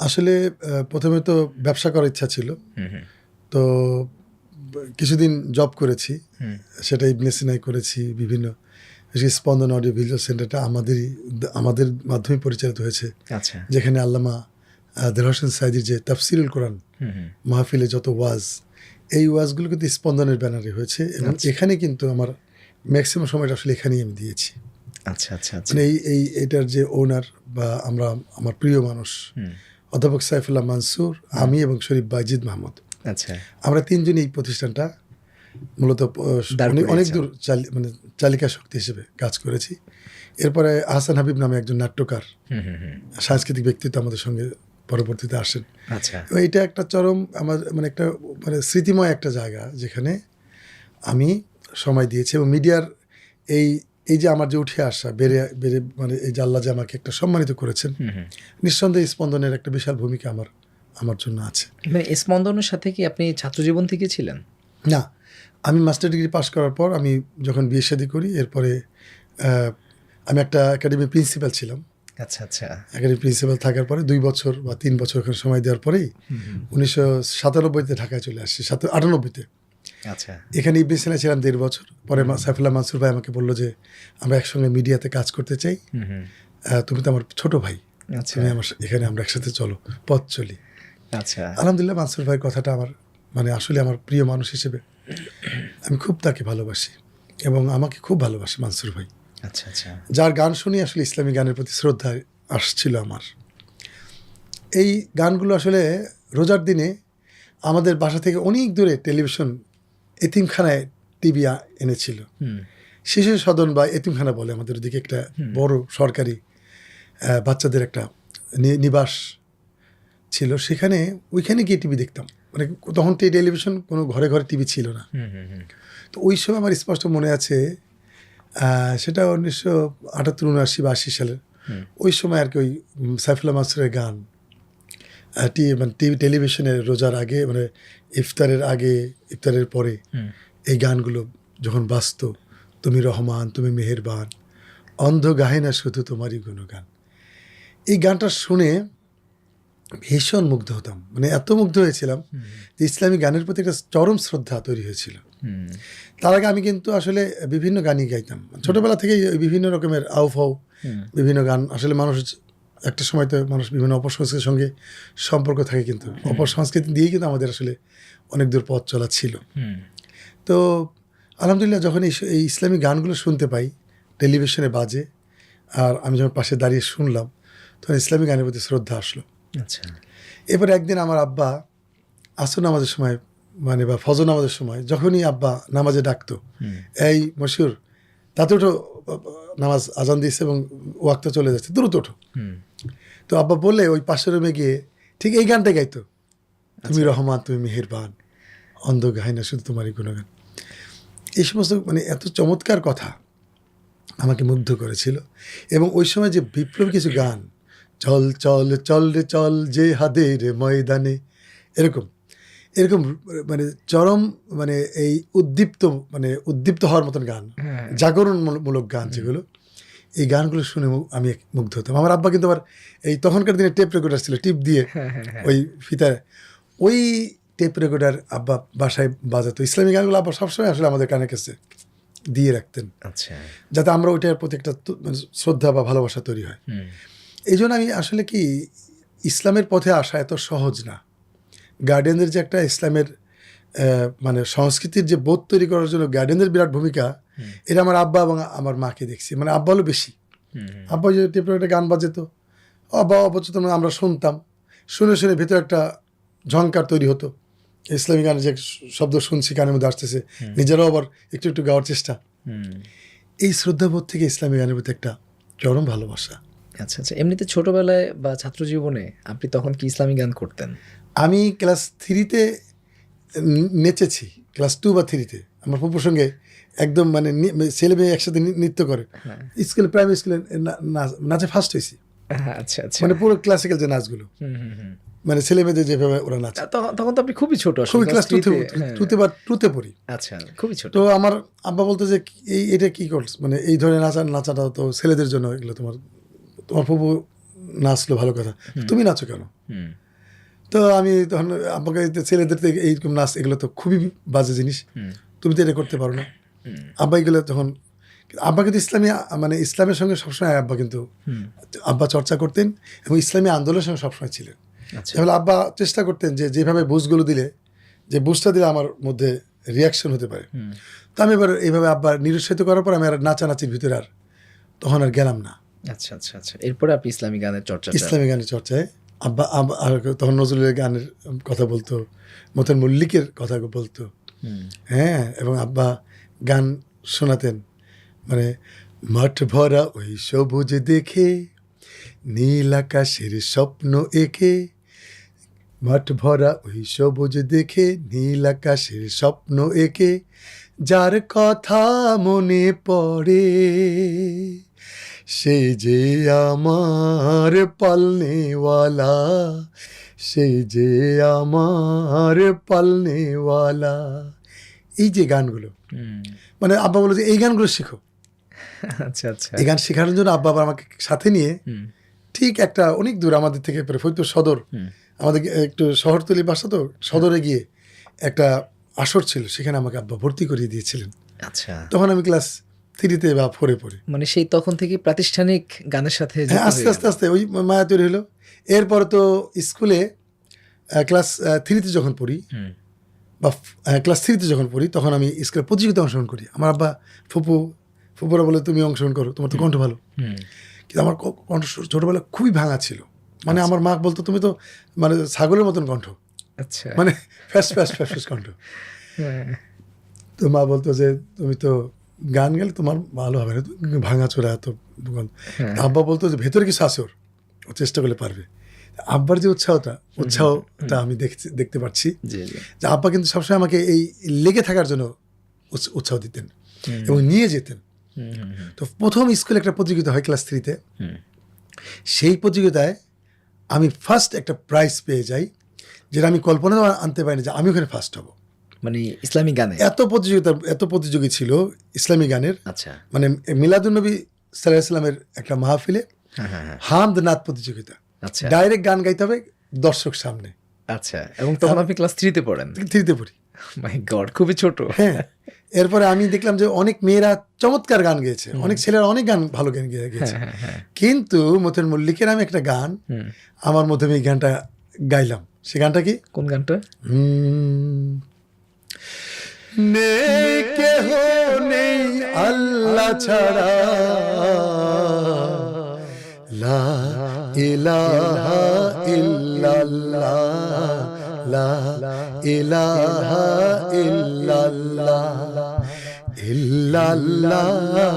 আসলে প্রথমে তো ব্যবসা করার ইচ্ছা ছিল। তো কিছুদিন জব করেছি। সেটা ইবনে সিনাই করেছি বিভিন্ন স্পন্দন অডিও ভিজুয়াল সেন্টারটা আমাদেরই আমাদের মাধ্যমে পরিচালিত হয়েছে। আচ্ছা। যেখানে আল্লামা দেল হোসেন সাইদির যে তাফসিরুল কোরআন মাহফিলে যত ওয়াজ এই ওয়াজগুলো কিন্তু স্পন্দনের ব্যানারে হয়েছে এবং আচ্ছা। এখানে কিন্তু আমার ম্যাক্সিমাম সময়টা আসলে এখানেই আমি দিয়েছি। আচ্ছা আচ্ছা আচ্ছা। মানে এই এই এটার যে ওনার বা আমরা আমার প্রিয় মানুষ অধ্যাপক সাইফুল্লাহ মানসুর আমি এবং শরীফ বাইজিদ মাহমুদ। আচ্ছা। আমরা তিনজন এই প্রতিষ্ঠানটা মূলত অনেক- দূর চালি- মানে চালিকা শক্তি হিসেবে কাজ করেছি। এরপরে আহসান হাবিব নামে একজন নাট্যকার সাংস্কৃতিক ব্যক্তিত্ব আমাদের সঙ্গে পরবর্তীতে আসেন। আচ্ছা। তো এটা একটা চরম আমার মানে একটা মানে স্মৃতিময় একটা জায়গা যেখানে আমি সময় দিয়েছি এবং মিডিয়ার এই এই যে আমার যে উঠে আসা বেড়ে বেড়ে মানে এই যে আল্লাহ যে আমাকে একটা সম্মানিত করেছেন নিঃসন্দেহে স্পন্দনের একটা বিশাল ভূমিকা আমার আমার জন্য আছে। মানে স্পন্দনের সাথে কি আপনি ছাত্রজীবন থেকে ছিলেন? না আমি মাস্টার ডিগ্রি পাশ করার পর আমি যখন বিয়ে শাদী করি এরপরে আমি একটা একাডেমি প্রিন্সিপাল ছিলাম। আচ্ছা আচ্ছা। একাডেমি প্রিন্সিপাল থাকার পরে দুই বছর বা তিন বছর সময় দেওয়ার পরেই উনিশশো সাতানব্বইতে ঢাকায় চলে আসছি সাত আটানব্বইতে। আচ্ছা। এখানে ইবনে সিনা ছিলাম দেড় বছর। পরে সাইফুল্লাহ মানসুর ভাই আমাকে বলল যে আমরা একসঙ্গে মিডিয়াতে কাজ করতে চাই। তুমি তো আমার ছোট ভাই। আচ্ছা। তুমি আমার এখানে আমরা একসাথে চলো পথ চলি। আচ্ছা। আলহামদুলিল্লাহ মানসুর ভাইয়ের কথাটা আমার মানে আসলে আমার প্রিয় মানুষ হিসেবে আমি খুব তাকে ভালোবাসি এবং আমাকে খুব ভালোবাসে মানসুর ভাই। আচ্ছা আচ্ছা। যার গান শুনি আসলে ইসলামী গানের প্রতি শ্রদ্ধা আসছিল আমার। এই গানগুলো আসলে রোজার দিনে আমাদের বাসা থেকে অনেক দূরে টেলিভিশন এতিমখানায় টিভি এনেছিল। শিশু সদন বা এতিমখানা বলে আমাদের ওদিকে একটা বড় সরকারি বাচ্চাদের একটা নিবাস ছিল। সেখানে ওইখানে গিয়ে টিভি দেখতাম। মানে তখন তো এই টেলিভিশন কোনো ঘরে ঘরে টিভি ছিল না। তো ওই সময় আমার স্পষ্ট মনে আছে সেটা উনিশশো আটাত্তর উনআশি বা আশি সালের। ওই সময় আর কি ওই উম, সাইফুল্লাহ মাসুরের গান মানে টিভি টেলিভিশনের রোজার আগে মানে ইফতারের আগে ইফতারের পরে এই গানগুলো যখন বাজত তুমি রহমান তুমি মেহেরবান অন্ধ গাহে না শুধু তোমারই গুণগান। এই গানটা শুনে ভীষণ মুগ্ধ হতাম। মানে এত মুগ্ধ হয়েছিলাম যে ইসলামী গানের প্রতি একটা চরম শ্রদ্ধা তৈরি হয়েছিল। তার আগে আমি কিন্তু আসলে বিভিন্ন গানই গাইতাম। ছোটবেলা থেকেই বিভিন্ন রকমের আউফাউ বিভিন্ন গান আসলে মানুষ একটা সময় তো মানুষ বিভিন্ন অপসংস্কৃতির সঙ্গে সম্পর্ক থাকে কিন্তু। অপসংস্কৃতি দিয়েই কিন্তু আমাদের আসলে অনেক দূর পথ চলা ছিল। তো আলহামদুলিল্লাহ যখন এই ইসলামী গানগুলো শুনতে পাই টেলিভিশনে বাজে আর আমি যখন পাশে দাঁড়িয়ে শুনলাম তখন ইসলামী গানের প্রতি শ্রদ্ধা আসলো। আচ্ছা। এবার একদিন আমার আব্বা আসর নামাজের সময় মানে বা ফজর নামাজের সময় যখনই আব্বা নামাজে ডাকতো এই মশুর তাতে ওঠো নামাজ আজান দিয়েছে এবং ওয়াক্ত চলে যাচ্ছে দ্রুত ওঠো। তো আব্বা বললে ওই পাশের রুমে গিয়ে ঠিক এই গানটা গাইতো। তুমি রহমান তুমি মেহেরবান অন্ধ গাই না শুধু তোমারই গুণগান। এই সমস্ত মানে এত চমৎকার কথা আমাকে মুগ্ধ করেছিল। এবং ওই সময় যে বিপ্লবী কিছু গান চল চল চল রে চল যে হাদের ময়দানে এরকম এরকম মানে চরম মানে এই উদ্দীপ্ত মানে উদ্দীপ্ত হওয়ার মতন গান হ্যাঁ। জাগরণমূলক গান যেগুলো এই গানগুলো শুনে আমি মুগ্ধ হতাম। আমার আব্বা কিন্তু আবার এই তখনকার দিনে টেপ রেকর্ডার ছিল টিপ দিয়ে হ্যাঁ হ্যাঁ হ্যাঁ। ওই ফিতায়। ওই টেপ রেকর্ডার আব্বা বাসায় বাজাতো। ইসলামী গানগুলো আব্বা সবসময় আসলে আমাদের কানে কাছে দিয়ে রাখতেন। আচ্ছা। যাতে আমরা ওইটার প্রতি একটা মানে শ্রদ্ধা বা ভালোবাসা তৈরি হয়। এই জন্য আমি আসলে কি ইসলামের পথে আসা এত সহজ না। গার্ডিয়ানদের যে একটা ইসলামের মানে সংস্কৃতির যে বোধ তৈরি করার জন্য গার্ডিয়ানদের বিরাট ভূমিকা এটা আমার আব্বা এবং আমার মাকে দেখছি। মানে আব্বা হলো বেশি। আব্বা যদি টেপে একটা গান বাজেত আব্বা অবচেত আমরা শুনতাম। শুনে শুনে ভেতরে একটা ঝঙ্কার তৈরি হতো। ইসলামী গানের যে শব্দ শুনছি কানের মধ্যে আসতেছে। নিজেরাও আবার একটু একটু গাওয়ার চেষ্টা। এই শ্রদ্ধাবোধ থেকে ইসলামী গানের প্রতি একটা চরম ভালোবাসা। আচ্ছা আচ্ছা। এমনিতে ছোটবেলায় বা ছাত্র জীবনে আপনি তখন কি ইসলামী গান করতেন? আমি ক্লাস থ্রিতে নেচেছি ক্লাস টু বা থ্রিতে আমার ফুপুর সঙ্গে একদম মানে ছেলে মেয়ে একসাথে নৃত্য করে। স্কুলে প্রাইমারি স্কুলে নাচে ফার্স্ট হয়েছি। হ্যাঁ, আচ্ছা আচ্ছা। মানে পুরো ক্লাসিক্যাল যে নাচগুলো। মানে ছেলে মেয়েদের যেভাবে ওরা নাচে। তখন তো আপনি খুবই ছোট খুবই ক্লাস টুতে। টুতে বা টুতে পড়ি। আচ্ছা খুবই ছোট। তো আমার আব্বা বলতো যে এই এটা কি করছ মানে এই ধরনের নাচা নাচাটা তো ছেলেদের জন্য এগুলো তোমার তোমার ফুপু নাচলো ভালো কথা। তুমি নাচো কেন? হুম। তো আমি তখন তো ছেলেদের তো এইরকম নাচ এগুলো তো খুবই বাজে জিনিস। তুমি তো এটা করতে পারো না। আব্বা এগুলো তখন আব্বা কিন্তু ইসলামী মানে ইসলামের সঙ্গে সবসময় আব্বা কিন্তু আব্বা চর্চা করতেন এবং ইসলামী আন্দোলনের সঙ্গে সবসময় ছিলেন। আচ্ছা। তাহলে আব্বা চেষ্টা করতেন যে যেভাবে বুঝগুলো দিলে যে বুঝটা দিলে আমার মধ্যে রিয়াকশন হতে পারে। তো আমি এবার এইভাবে আব্বা নিরুৎসাহিত করার পর আমি আর নাচানাচির ভিতরে আর তখন আর গেলাম না। আচ্ছা আচ্ছা আচ্ছা। এরপরে আপনি ইসলামী গানের চর্চা ইসলামী গানের চর্চায় আব্বা আর তখন নজরুলের গানের কথা বলতো মতন মল্লিকের কথা বলতো। হ্যাঁ এবং আব্বা গান শোনাতেন। মানে মাঠ ভরা ওই সবুজ দেখে নীল আকাশের স্বপ্ন এঁকে মাঠ ভরা ওই সবুজ দেখে নীল আকাশের স্বপ্ন এঁকে যার কথা মনে পড়ে। সে যে আমার পালনেওয়ালা সে যে আমার পালনেওয়ালা। এই যে গানগুলো। মানে আব্বা বলো যে এই গানগুলো শেখো। আচ্ছা আচ্ছা। এই গান শেখানোর জন্য আব্বা আবার আমাকে সাথে নিয়ে ঠিক একটা অনেক দূর আমাদের থেকে ফরিদপুর সদর আমাদের একটু শহরতলি বাসা তো সদরে গিয়ে একটা আসর ছিল সেখানে আমাকে আব্বা ভর্তি করিয়ে দিয়েছিলেন। আচ্ছা। তখন আমি ক্লাস থ্রিতে বা ফোরে পড়ি মানে সেই তখন থেকে প্রাতিষ্ঠানিক গানের সাথে হ্যাঁ আস্তে আস্তে আস্তে ওই মায়া তৈরি হলো। এরপরে তো স্কুলে ক্লাস থ্রিতে যখন পড়ি বা ক্লাস থ্রিতে যখন পড়ি তখন আমি স্কুলে প্রতিযোগিতা অংশগ্রহণ করি। আমার আব্বা ফুপু ফুপুরা বলে তুমি অংশগ্রহণ করো তোমার তো কণ্ঠ ভালো। কিন্তু আমার কণ্ঠ ছোটবেলা খুবই ভাঙা ছিল। মানে আমার মা বলতো তুমি তো মানে ছাগলের মতন কণ্ঠ। আচ্ছা। মানে ফ্যাস ফ্যাস ফ্যাস ফ্যাস কণ্ঠ। হ্যাঁ। তো মা বলতো যে তুমি তো গান গেলে তোমার ভালো হবে না। ভাঙা চোরা এত। হ্যাঁ। আব্বা বলতো যে ভেতরে কিছু আছে ওর। ও চেষ্টা করলে পারবে। আব্বার যে উৎসাহটা উৎসাহটা আমি দেখছি দেখতে পাচ্ছি। যে আব্বা কিন্তু সবসময় আমাকে এই লেগে থাকার জন্য উৎস- উৎসাহ দিতেন এবং নিয়ে যেতেন। তো প্রথম স্কুলে একটা প্রতিযোগিতা হয় ক্লাস থ্রিতে। সেই প্রতিযোগিতায় আমি ফার্স্ট একটা প্রাইজ পেয়ে যাই যেটা আমি কল্পনা আনতে পারিনি যে আমি ওখানে ফার্স্ট হব। মানে ইসলামী গানে? এত প্রতিযোগিতা এত প্রতিযোগী ছিল ইসলামী গানের। আচ্ছা। মানে মিলাদুলনবী সাল্লাহ সাল্লামের একটা মাহফিলে হ্যাঁ হ্যাঁ হ্যাঁ। হামদ নাথ প্রতিযোগিতা। আচ্ছা। ডাইরেক্ট গান গাইতে হবে দর্শক সামনে। আচ্ছা এবং তখন আপনি ক্লাস থ্রিতে পড়েন? থ্রিতে পড়ি। মাই গড খুবই ছোট। হ্যাঁ এরপরে আমি দেখলাম যে অনেক মেয়েরা চমৎকার গান গেয়েছে। অনেক ছেলেরা অনেক গান ভালো গান গেয়ে গেছে। হ্যাঁ কিন্তু মতন মল্লিকের আমি একটা গান আমার মধ্যে আমি এই গানটা গাইলাম। সে গানটা কি? কোন গানটা? কেহ নেই আল্লাহ ছাড়া। লা ইলাহা ইল্লাল্লাহ। লা ইলাহা ইল্লাল্লাহ। ইল্লাল্লাহ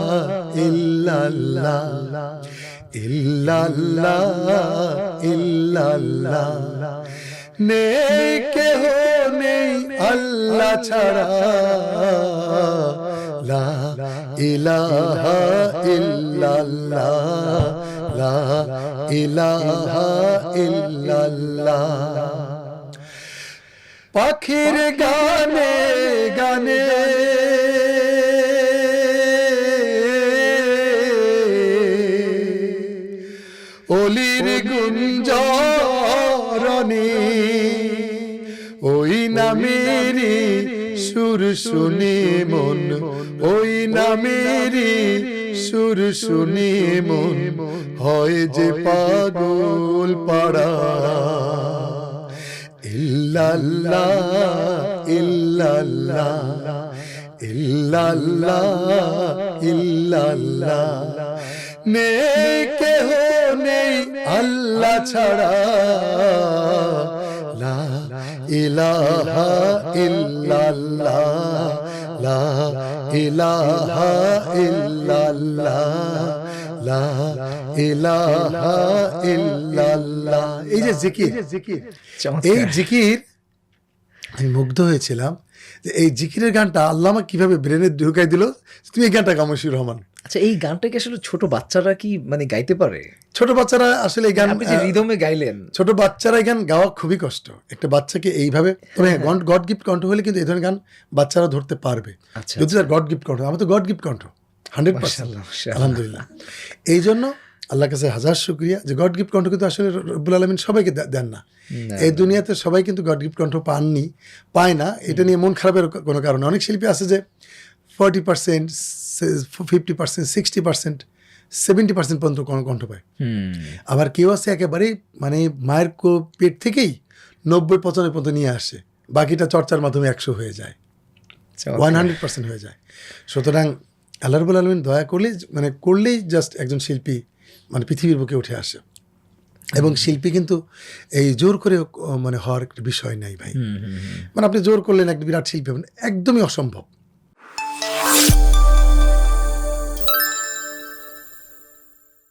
ইল্লাল্লাহ। ইল্লাল্লাহ ইল্লাল্লাহ। নেই কেহ নেই আল্লাহ ছাড়া। লা ইলাহা ইল্লাল্লাহ। লা ইলাহা ইল্লাল্লাহ পাখির গানে গানে। অলির গুঞ্জরণে ওই নামেরি সুর শুনে মন ওই নামেরি সুর শুনে মন হয় যে পাগল পাড়া। ইল্লাল্লাহ ইল্লাল্লাহ ইল্লাল্লাহ ইল্লাল্লাহ। নেই কেহ নেই আল্লাহ ছাড়া। লা ইলাহা ইল্লাল্লাহ। লা ইলাহা ইল্লাল্লাহ। লা ইলাহা ইল্লাল্লাহ। এই যে জিকির এই জিকির আমি মুগ্ধ হয়েছিলাম। যে এই জিকিরের গানটা আল্লাহ আমাকে কীভাবে ব্রেনে ঢুকাই দিল তুমি এই গানটা গামশির রহমান। আচ্ছা এই গানটাকে আসলে ছোট বাচ্চারা কি মানে গাইতে পারে? ছোট বাচ্চারা আসলে এই গান আপনি যে রিদমে গাইলেন। ছোট বাচ্চারা এই গান গাওয়া খুবই কষ্ট। একটা বাচ্চাকে এইভাবে তবে হ্যাঁ গড গিফট কণ্ঠ হলে কিন্তু এই ধরনের গান বাচ্চারা ধরতে পারবে। আচ্ছা যদি তার গড গিফট কণ্ঠ আমার তো গড গিফট কণ্ঠ হান্ড্রেড পার্সেন্ট। আলহামদুলিল্লাহ। এই জন্য আল্লাহর কাছে হাজার শুক্রিয়া যে গড গিফট কণ্ঠ কিন্তু আসলে রব্বুল আলমিন সবাইকে দেন না। এই দুনিয়াতে সবাই কিন্তু গড গিফট কণ্ঠ পাননি পায় না। এটা নিয়ে মন খারাপের কোনো কারণ অনেক শিল্পী আছে যে forty percent fifty percent sixty percent seventy percent পর্যন্ত কণ্ঠ- কণ্ঠ পায়। আবার কেউ আছে একেবারেই মানে মায়ের কো- পেট থেকেই নব্বই পঁচানব্বই পর্যন্ত নিয়ে আসে। বাকিটা চর্চার মাধ্যমে একশো হয়ে যায়। ওয়ান হান্ড্রেড পার্সেন্ট হয়ে যায়। সুতরাং আল্লাহ রবুল আলমিন দয়া করলেই মানে করলেই জাস্ট একজন শিল্পী মানে পৃথিবীর বুকে উঠে আসে। এবং শিল্পী কিন্তু এই জোর করে মানে হওয়ার একটা বিষয় নাই ভাই। মানে আপনি জোর করলেন একটা বিরাট শিল্পী হবেন একদমই অসম্ভব।